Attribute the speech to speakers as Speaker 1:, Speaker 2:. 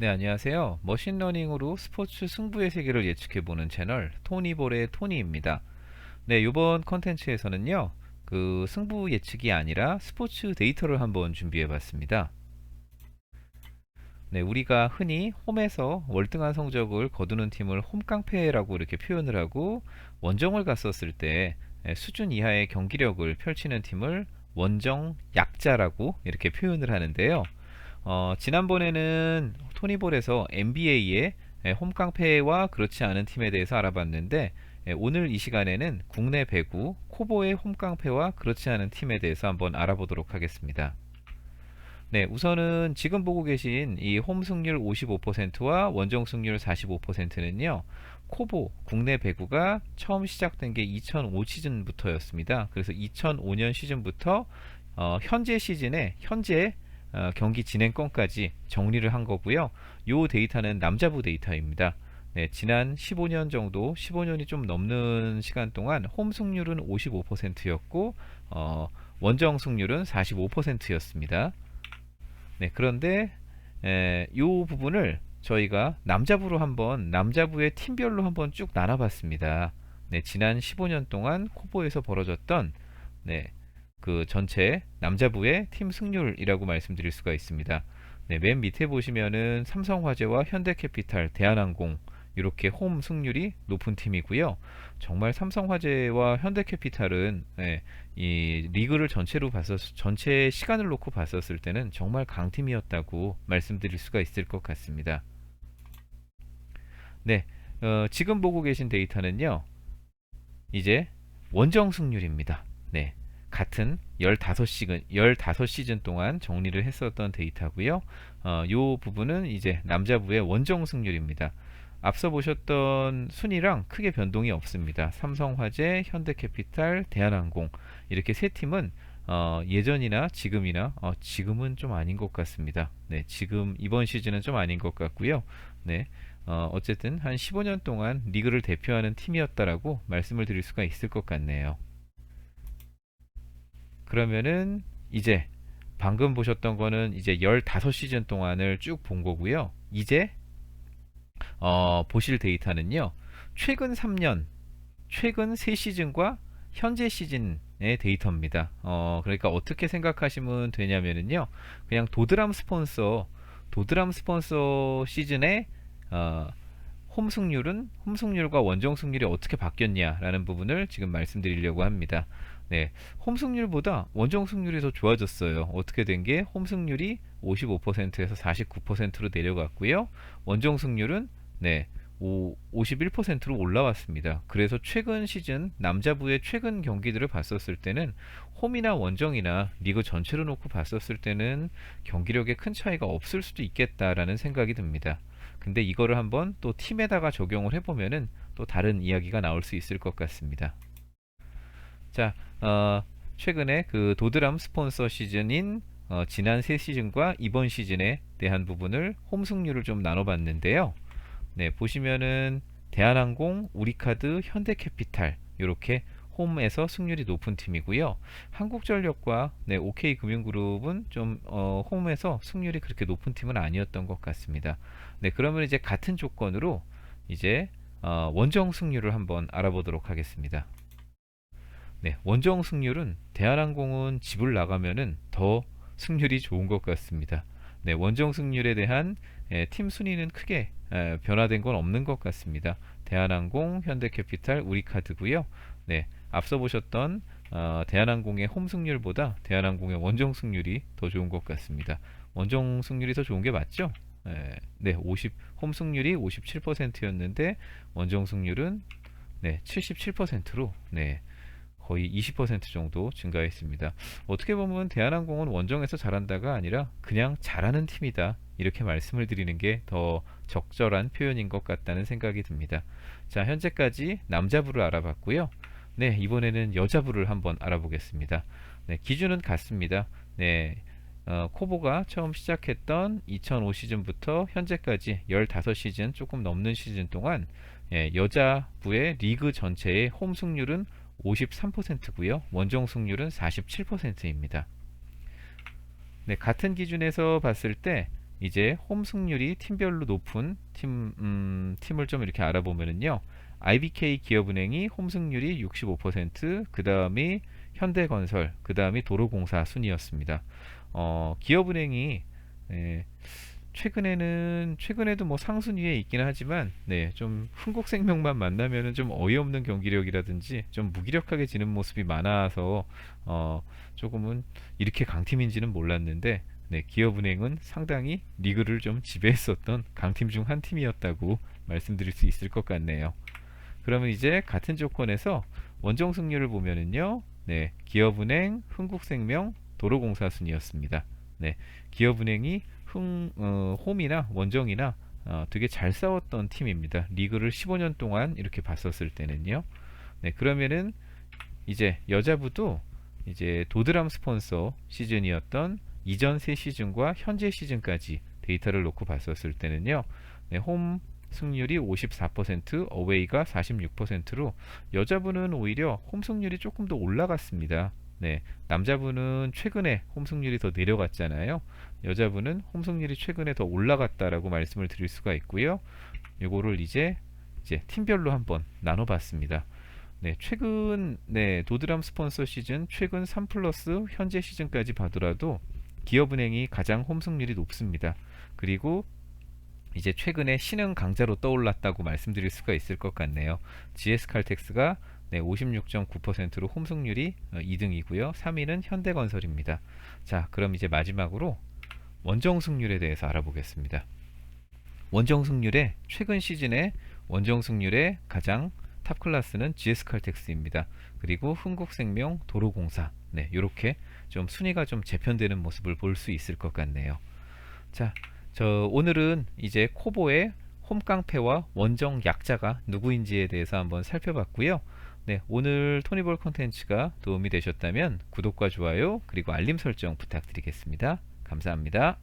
Speaker 1: 네, 안녕하세요. 머신러닝으로 스포츠 승부의 세계를 예측해보는 채널 토니볼의 토니입니다. 네, 이번 컨텐츠에서는요, 그 승부 예측이 아니라 스포츠 데이터를 한번 준비해봤습니다. 네, 우리가 흔히 홈에서 월등한 성적을 거두는 팀을 홈깡패라고 이렇게 표현을 하고 원정을 갔었을 때 예, 수준 이하의 경기력을 펼치는 팀을 원정 약자라고 이렇게 표현을 하는데요. 어, 지난번에는 토니볼에서 NBA의 홈깡패와 그렇지 않은 팀에 대해서 알아봤는데 예, 오늘 이 시간에는 국내 배구 코보의 홈깡패와 그렇지 않은 팀에 대해서 한번 알아보도록 하겠습니다. 네, 우선은 지금 보고 계신 이 홈 승률 55%와 원정 승률 45%는요. 코보 국내 배구가 처음 시작된 게 2005 시즌부터였습니다. 그래서 2005년 시즌부터 어, 현재 시즌에 현재 어, 경기 진행권까지 정리를 한 거고요. 요 데이터는 남자부 데이터입니다. 네, 지난 15년 정도, 15년이 좀 넘는 시간 동안 홈 승률은 55%였고 어, 원정 승률은 45%였습니다. 네, 그런데 에, 요 부분을 저희가 남자부로 한번 남자부의 팀별로 한번 쭉 나눠봤습니다. 네, 지난 15년 동안 코보에서 벌어졌던 네, 그 전체 남자부의 팀 승률이라고 말씀드릴 수가 있습니다. 네, 맨 밑에 보시면은 삼성화재와 현대캐피탈, 대한항공 이렇게 홈 승률이 높은 팀이고요. 정말 삼성화재와 현대캐피탈은 네, 이 리그를 전체로 봤었 전체 시간을 놓고 봤었을 때는 정말 강팀이었다고 말씀드릴 수가 있을 것 같습니다. 네, 어, 지금 보고 계신 데이터는요. 이제 원정 승률입니다. 네. 같은 15시즌, 15시즌 동안 정리를 했었던 데이터고요. 어, 요 부분은 이제 남자부의 원정 승률입니다. 앞서 보셨던 순위랑 크게 변동이 없습니다. 삼성화재, 현대캐피탈, 대한항공 이렇게 세 팀은 어, 예전이나 지금이나 어, 지금은 좀 아닌 것 같습니다. 네, 지금 이번 시즌은 좀 아닌 것 같고요. 네, 어, 어쨌든 한 15년 동안 리그를 대표하는 팀이었다라고 말씀을 드릴 수가 있을 것 같네요. 그러면은 이제 방금 보셨던 거는 이제 15시즌 동안을 쭉 본 거고요. 이제 어, 보실 데이터는요. 최근 3년, 최근 3시즌과 현재 시즌의 데이터입니다. 어, 그러니까 어떻게 생각하시면 되냐면은요. 그냥 도드람 스폰서, 도드람 스폰서 시즌에 어, 홈 승률은 홈 승률과 원정 승률이 어떻게 바뀌었냐라는 부분을 지금 말씀드리려고 합니다. 네, 홈 승률보다 원정 승률이 더 좋아졌어요. 어떻게 된 게 홈 승률이 55%에서 49%로 내려갔고요. 원정 승률은 네, 51%로 올라왔습니다. 그래서 최근 시즌 남자부의 최근 경기들을 봤었을 때는 홈이나 원정이나 리그 전체로 놓고 봤었을 때는 경기력에 큰 차이가 없을 수도 있겠다라는 생각이 듭니다. 근데 이거를 한번 또 팀에다가 적용을 해보면은 또 다른 이야기가 나올 수 있을 것 같습니다. 자, 어, 최근에 그 도드람 스폰서 시즌인 어, 지난 세 시즌과 이번 시즌에 대한 부분을 홈 승률을 좀 나눠봤는데요. 네, 보시면은 대한항공, 우리카드, 현대캐피탈 이렇게 홈에서 승률이 높은 팀이고요. 한국전력과 네, OK금융그룹은 좀 어, 홈에서 승률이 그렇게 높은 팀은 아니었던 것 같습니다. 네, 그러면 이제 같은 조건으로 이제 어, 원정 승률을 한번 알아보도록 하겠습니다. 네, 원정 승률은 대한항공은 집을 나가면은 더 승률이 좋은 것 같습니다. 네, 원정 승률에 대한 에, 팀 순위는 크게 에, 변화된 건 없는 것 같습니다. 대한항공, 현대캐피탈, 우리카드고요. 네, 앞서 보셨던 어, 대한항공의 홈 승률보다 대한항공의 원정 승률이 더 좋은 것 같습니다. 원정 승률이 더 좋은 게 맞죠? 에, 네, 50, 홈 승률이 57%였는데 원정 승률은 네, 77%로 네, 거의 20% 정도 증가했습니다. 어떻게 보면 대한항공은 원정에서 잘한다가 아니라 그냥 잘하는 팀이다. 이렇게 말씀을 드리는 게 더 적절한 표현인 것 같다는 생각이 듭니다. 자, 현재까지 남자부를 알아봤고요. 네, 이번에는 여자부를 한번 알아보겠습니다. 네, 기준은 같습니다. 네, 어, 코보가 처음 시작했던 2005 시즌부터 현재까지 15시즌 조금 넘는 시즌 동안 예, 여자부의 리그 전체의 홈 승률은 53%고요. 원정 승률은 47%입니다. 네, 같은 기준에서 봤을 때 이제 홈 승률이 팀별로 높은 팀, 음, 팀을 좀 이렇게 알아보면은요. IBK 기업은행이 홈 승률이 65%, 그 다음이 현대건설, 그 다음이 도로공사 순이었습니다. 어, 기업은행이 예, 최근에는 최근에도 뭐 상순 위에 있기는 하지만 네, 좀 흥국생명만 만나면은 좀 어이없는 경기력이라든지 좀 무기력하게 지는 모습이 많아서 어, 조금은 이렇게 강팀인지는 몰랐는데 네, 기업은행은 상당히 리그를 좀 지배했었던 강팀 중 한 팀이었다고 말씀드릴 수 있을 것 같네요. 그러면 이제 같은 조건에서 원정 승률을 보면은요. 네, 기업은행, 흥국생명, 도로공사 순이었습니다. 네, 기업은행이 흥, 어, 홈이나 원정이나 어, 되게 잘 싸웠던 팀입니다. 리그를 15년 동안 이렇게 봤었을 때는요. 네, 그러면은 이제 여자부도 이제 도드람 스폰서 시즌이었던 이전 세 시즌과 현재 시즌까지 데이터를 놓고 봤었을 때는요. 네, 홈 승률이 54%, 어웨이가 46%로 여자분은 오히려 홈 승률이 조금 더 올라갔습니다. 네, 남자분은 최근에 홈 승률이 더 내려갔잖아요. 여자분은 홈 승률이 최근에 더 올라갔다라고 말씀을 드릴 수가 있고요. 요거를 이제 이제 팀별로 한번 나눠봤습니다. 네, 최근 네 도드람 스폰서 시즌 최근 3 플러스 현재 시즌까지 봐더라도 기업은행이 가장 홈 승률이 높습니다. 그리고 이제 최근에 신흥 강자로 떠올랐다고 말씀드릴 수가 있을 것 같네요. GS 칼텍스가 네, 56.9%로 홈 승률이 2등이고요. 3위는 현대건설입니다. 자, 그럼 이제 마지막으로 원정 승률에 대해서 알아보겠습니다. 원정 승률의 최근 시즌의 원정 승률의 가장 탑 클래스는 GS 칼텍스입니다. 그리고 흥국생명, 도로공사. 네, 이렇게 좀 순위가 좀 재편되는 모습을 볼 수 있을 것 같네요. 자, 저 오늘은 이제 코보의 홈깡패와 원정 약자가 누구인지에 대해서 한번 살펴봤고요. 네, 오늘 토니볼 콘텐츠가 도움이 되셨다면 구독과 좋아요 그리고 알림 설정 부탁드리겠습니다. 감사합니다.